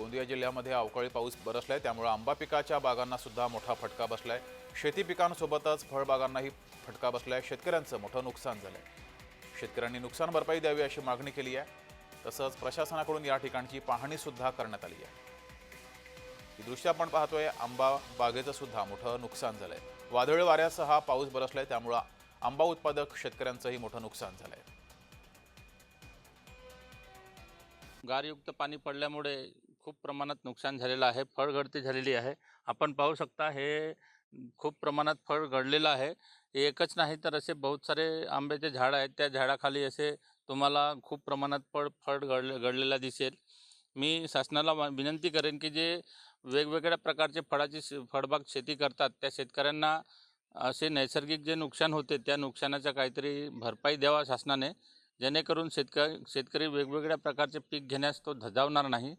गोंदिया जिल्ह्यामध्ये अवकाळी पाऊस बरसलाय. त्यामुळे आंबा पिकाच्या बागांना सुद्धा मोठा फटका बसलाय. शेती पिकांसोबतच फळबागांनाही फटका बसलाय. शेतकऱ्यांचं मोठं नुकसान झालंय. शेतकऱ्यांनी नुकसान भरपाई द्यावी अशी मागणी केली आहे. तसंच प्रशासनाकडून या ठिकाणची पाहणी सुद्धा करण्यात आली आहे. ही दृश्य आपण पाहतोय आंबा बागेचं सुद्धा मोठं नुकसान झालंय. वादळी वाऱ्यासह हा पाऊस बरसलाय. त्यामुळं आंबा उत्पादक शेतकऱ्यांचंही मोठं नुकसान झालंय. गारयुक्त पाणी पडल्यामुळे खूप प्रमाणात नुकसान झालेलं आहे फळगळती झालेली आहे. आपण पाहू शकता हे खूप प्रमाणात फळ गळलेलं आहे. एकच नाही तर असे बहुत सारे आंब्याचे झाड आहेत त्या झाडाखाली असे तुम्हाला खूप प्रमाणात फळ फळ गळले गळलेला दिसेल. मी शासनाला विनंती करेन की जे वेगवेगळ्या प्रकारचे फळाची शे- फळबाग शेती करतात त्या शेतकऱ्यांना असे नैसर्गिक जे नुकसान होते त्या नुकसानाचा काहीतरी भरपाई द्यावा शासनाने. जेणेकरून शेतकरी शेतकरी वेगवेगळ्या प्रकारचे पीक घेण्यास तो धजावणार नाही.